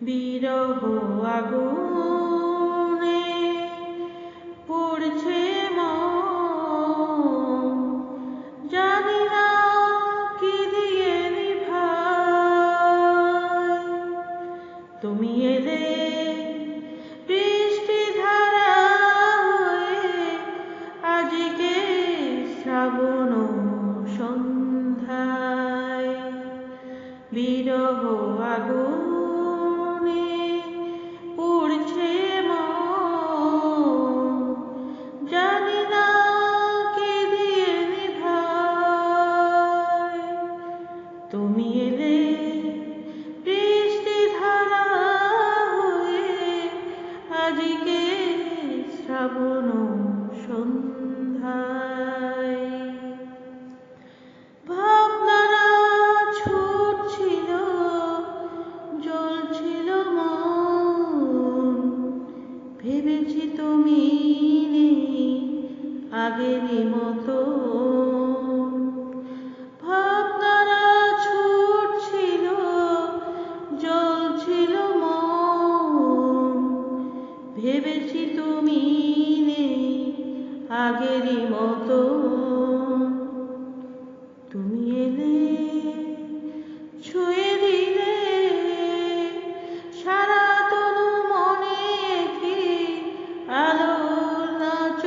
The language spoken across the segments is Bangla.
বিরহ আগুনে পড়ছে জানি না কি দিয়ে নিভাই তুমি এলে বৃষ্টি ধারা হয়ে আজকে শ্রাবণ সন্ধ্যায়। বিরহ আগুনে তুমি এলে বৃষ্টি ধারা হয়ে আজকে শ্রাবণ মতো। তুমি এলে, ছুঁয়ে দিলে, সারা তনু মনে কি আলোর নাচ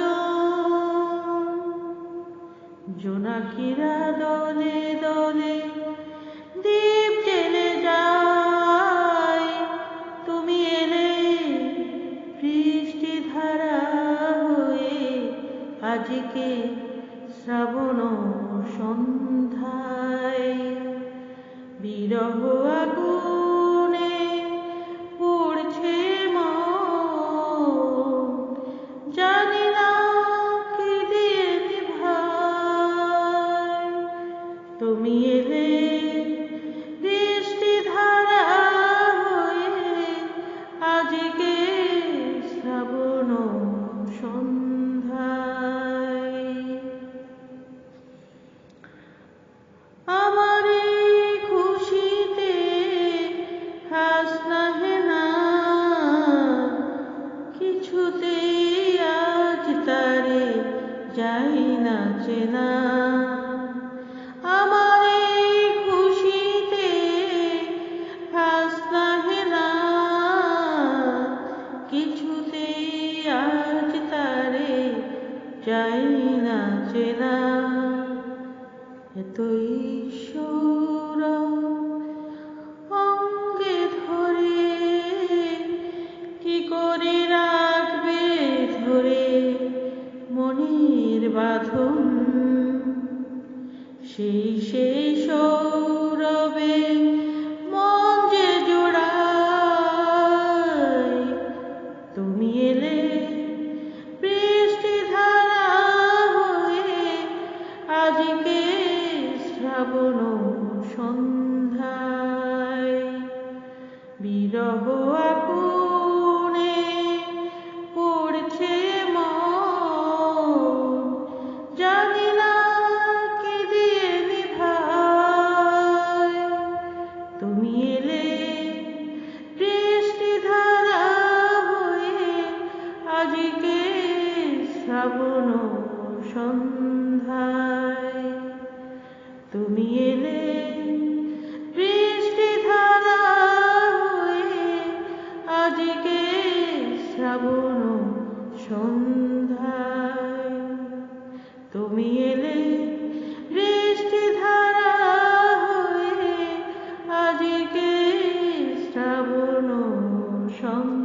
জোনাকিরা দলে দলে দীপ আজকে শ্রাবণ সন্ধ্যায় বিরহ না। আমার এই খুশিতে হাস নাহে না কিছুতেই আজ তারে না চেনা। এতই সৌরভ অঙ্গে ধরে কি করে রাখবে ধরে মনের বাঁধন? সেই সেই সৌরভে মন যে জোড়ায়, তুমি এলে বৃষ্টি ধারা হয়ে আজকে শ্রাবণ সন্ধ্যায়। বিরহ শ্রাবণ সন্ধ্যায়। তুমি এলে বৃষ্টি ধারা হয়ে আজকে শ্রাবণ সন্ধ্যায়। তুমি এলে বৃষ্টি ধারা হয়ে আজকে শ্রাবণ সন্ধ্যা